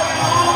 Oh,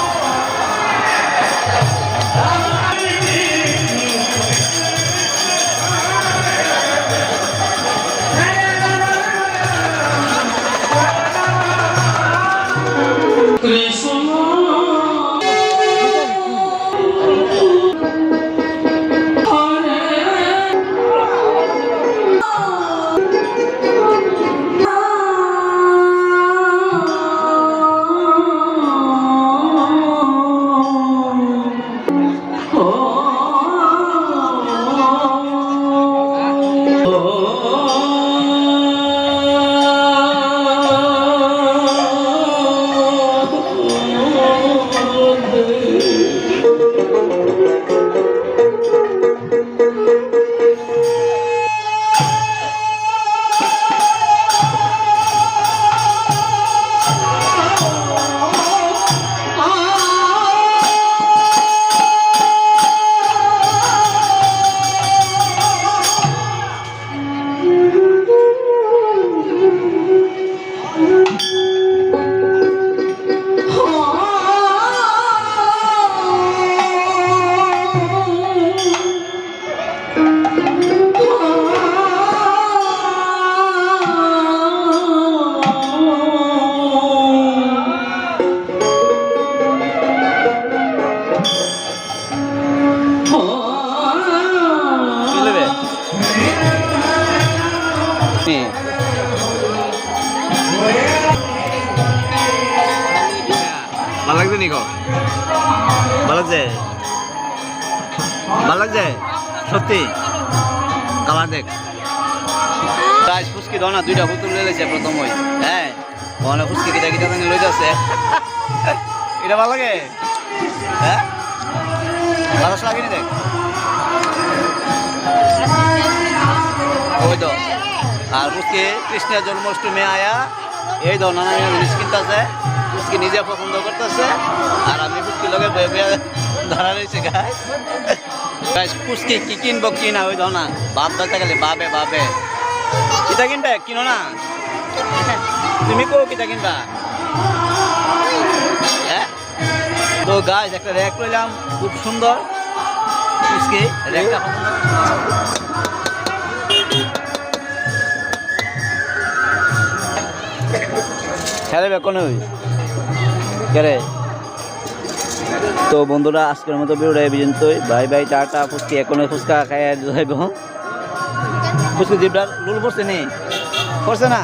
ভালো লাগছে নি ভালো লাগছে? ভালো লাগছে? সত্যি? কালার দেখ। গাছ ফুসকি দাও না দুইটা বোতল লয়ে লেছে প্রথম ওই হ্যাঁ। ওখানে ফুসকি কিটা কিটা জানি লই যাচ্ছে এটা ভালো লাগে? হ্যাঁ? ভালো লাগেনি দেখ। ওই তো। আর ফুসকি কৃষ্ণের জন্মাষ্টমী আয়া, এই তো নানা জিনিস কিনতেছে ফুসকি নিজে পছন্দ করতেছে, আর আমি ফুসকি লগে ধরা রয়েছে গাছ গাছ ফুসকি কি কিনবো কি না ওই না। বাপ দাদা গেলে বাবে বাবে কিতা কিনবে? কিনো না? তুমি কো কিতা কিনবা? হ্যাঁ? তো গাছ একটা র্যাক লইলাম, খুব সুন্দর। ফুসকি র্যাকটা খেলে কোনো কেরে তো বন্ধুরা, আজকের মতো বেরোয় এই পর্যন্তই। ভাই বাই, টাটা, ফুচকি। এখনও ফুচকা খাই যাইব ফুচকি জিপটা লুল পড়ছে নি? পড়ছে না?